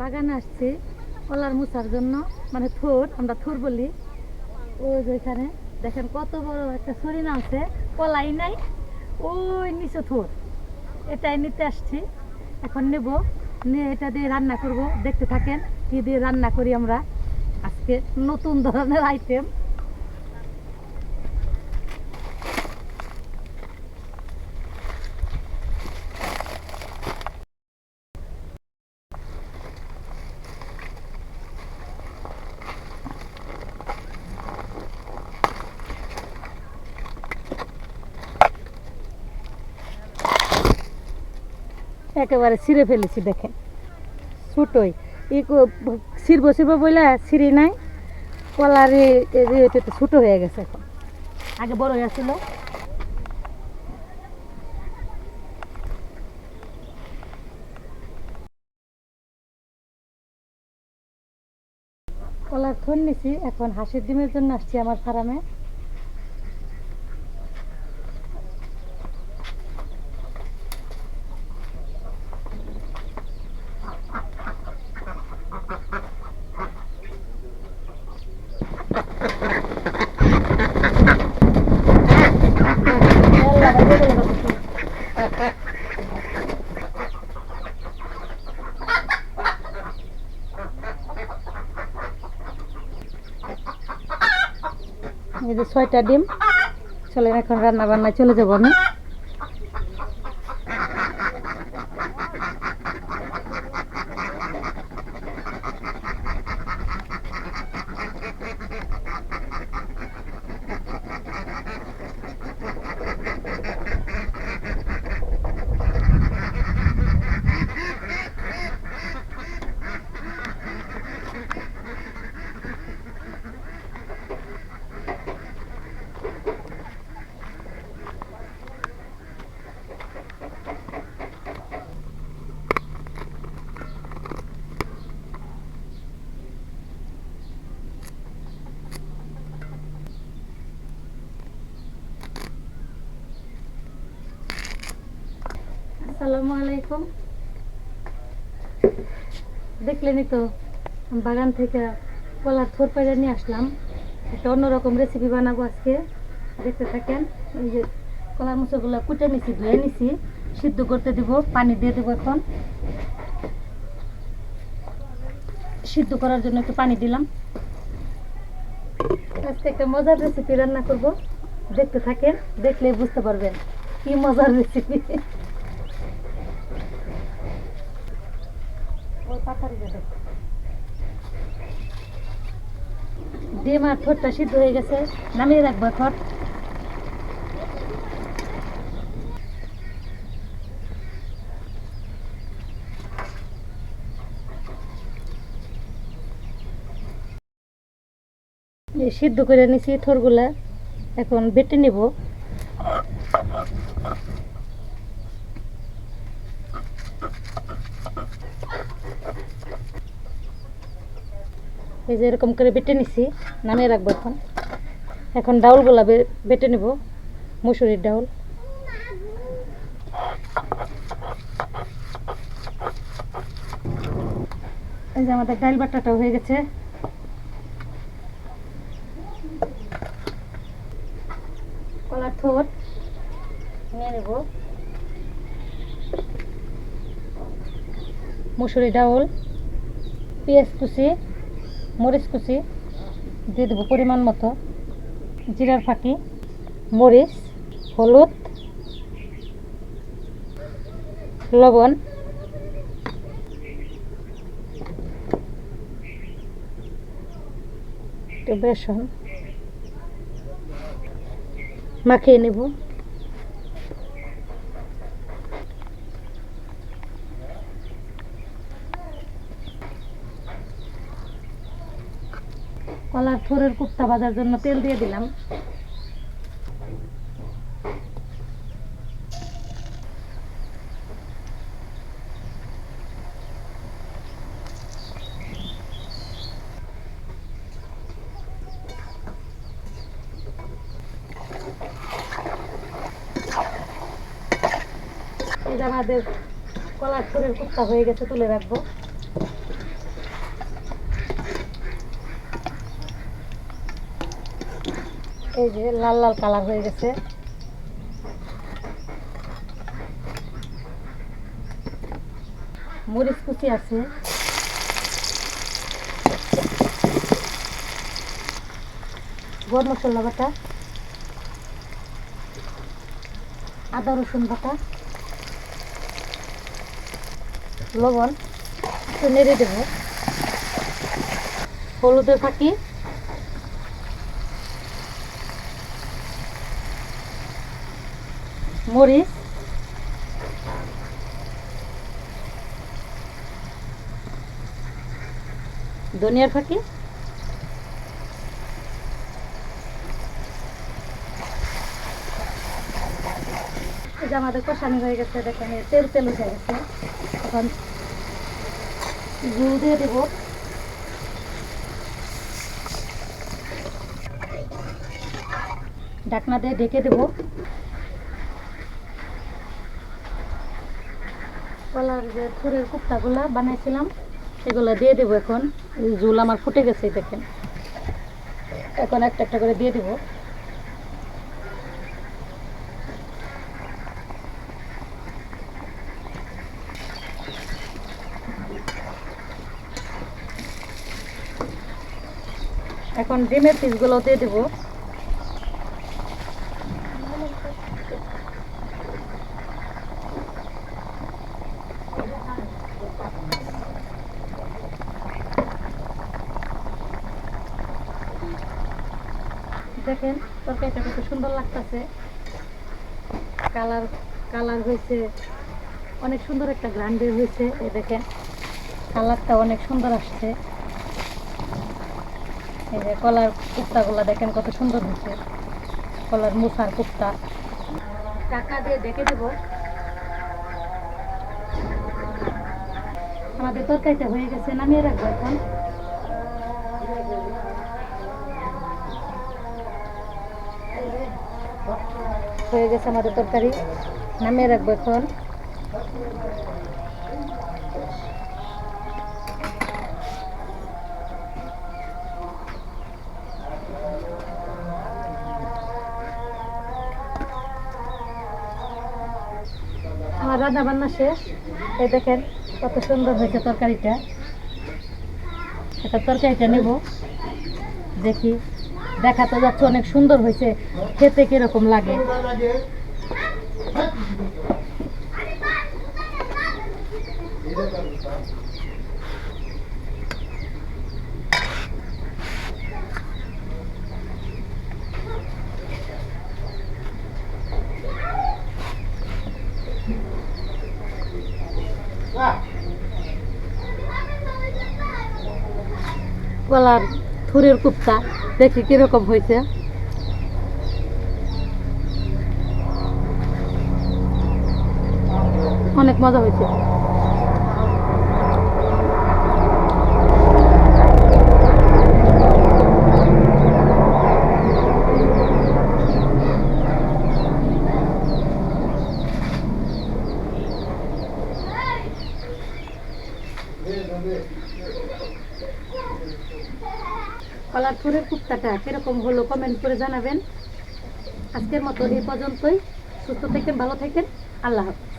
বাগানে আসছি কলার মুছার জন্য মানে থোর, আমরা থোর বলি। ও যেখানে দেখেন কত বড় একটা সরিনা আছে, কলাই নাই, ওই নিচে থোর। এটাই নিতে আসছি, এখন নেব, নিয়ে এটা দিয়ে রান্না করব। দেখতে থাকেন কি দিয়ে রান্না করি আমরা। আজকে নতুন ধরনের আইটেম একেবারে ছিঁড়ে ফেলেছি, দেখেন। ছোটই। ই ছিড়বো ছিড়বো বলে ছিঁড়ি নাই। কলারে ছোটো হয়ে গেছে এখন। আগে বড় হয়ে ছিল কলার থন নিছি, এখন হাঁসের ডিমের জন্য আসছি আমার ফার্মে। এই যে ছয়টা ডিম চলেন এখন রান্না বান্না চলে যাব আমি। আসসালামু দেখলেনই তো বাগান থেকে কলার থোর পেড়ে নিয়ে আসলাম। একটা অন্যরকম রেসিপি বানাবো আজকে। দেখতে থাকেন, এই যে কলার মুচোগুলো কুটে নিছি, ধুয়ে নিছি, সিদ্ধ করতে দিব, পানি দিয়ে দেবো এখন। সিদ্ধ করার জন্য একটু পানি দিলাম। আজকে একটা মজার রেসিপি রান্না করব। দেখতে থাকেন দেখলে বুঝতে পারবেন, কি মজার রেসিপি ডিম আর ঠোঁটটা সিদ্ধ হয়ে গেছে, নামিয়ে রাখব এই সিদ্ধ করে নিছি থোরগুলা, এখন বেটে নিব। এই যে এরকম করে বেটে নিছি, নামিয়ে রাখব এখন। এখন ডাউলগুলা বেটে নেব, মুসুরির ডাউল। এই যে আমাদের ডাল বাটাটা হয়ে গেছে। কলার ঠোঁট নিয়ে নেব। মুসুরি ডাউল, পেঁয়াজ কুচি। মরিচ কুচি দিয়ে দেবো পরিমাণ মতো। জিরার ফাঁকি মরিচ হলুদ লবণ। বেসন মাখিয়ে নেব। কলার থোরের কুপ্তা ভাজার জন্য তেল দিয়ে দিলাম। আমাদের কলার থোরের কুপ্তা হয়ে গেছে, তুলে রাখব। এই যে লাল লাল কালার হয়ে গেছে। মরিচ কুচি আছে। গরম মশলা বাটা। আদা, রসুন বাটা। লবণ। নেড়ে দেবো। হলুদের ফাঁকি মরিচ ধনিয়ার ফাঁকি? আমাদের কষানি হয়ে গেছে, দেখেন তেল তেল উঠে গেছে। এখন গুঁড়ো দিয়ে দেবো। ঢাকনা দিয়ে ঢেকে দেবো। কলার যে থুরের কুপ্তাগুলা বানাইছিলাম সেগুলো দিয়ে দেবো এখন। ঝোল আমার ফুটে গেছে দেখেন। এখন একটা একটা করে দিয়ে দেবো। এখন ডিমের পিসগুলো দিয়ে দেবো। দেখেন, তরকারিটা কত সুন্দর লাগতেছে। কালার কালার হয়েছে, অনেক সুন্দর একটা গ্রান্ড হয়েছে, এই দেখেন। কালারটা অনেক সুন্দর আসছে। এই যে কলার কুপ্তাগুলো দেখেন কত সুন্দর হয়েছে। কলার মুসার কুপ্তা। টাকা দিয়ে দেখে দেব। আমাদের তরকারিটা হয়ে গেছে, নামিয়ে রাখব এখন। হয়ে গেছে আমাদের তরকারি। নামিয়ে রাখব এখন। আমার রান্না বান্না শেষ। এই দেখেন কত সুন্দর হয়েছে তরকারিটা। এটা তরকারিটা নেব। দেখি। দেখা তো যাচ্ছে অনেক সুন্দর হয়েছে। খেতে কীরকম লাগে? কলার থুরের কুপ্তা। দেখি কীরকম হয়েছে। অনেক মজা হয়েছে। কলার খুব কুপ্তাটা কীরকম হলো কমেন্ট করে জানাবেন। আজকের মতো এই পর্যন্তই। সুস্থ থাকেন, ভালো থাকেন। আল্লাহ হাফিজ।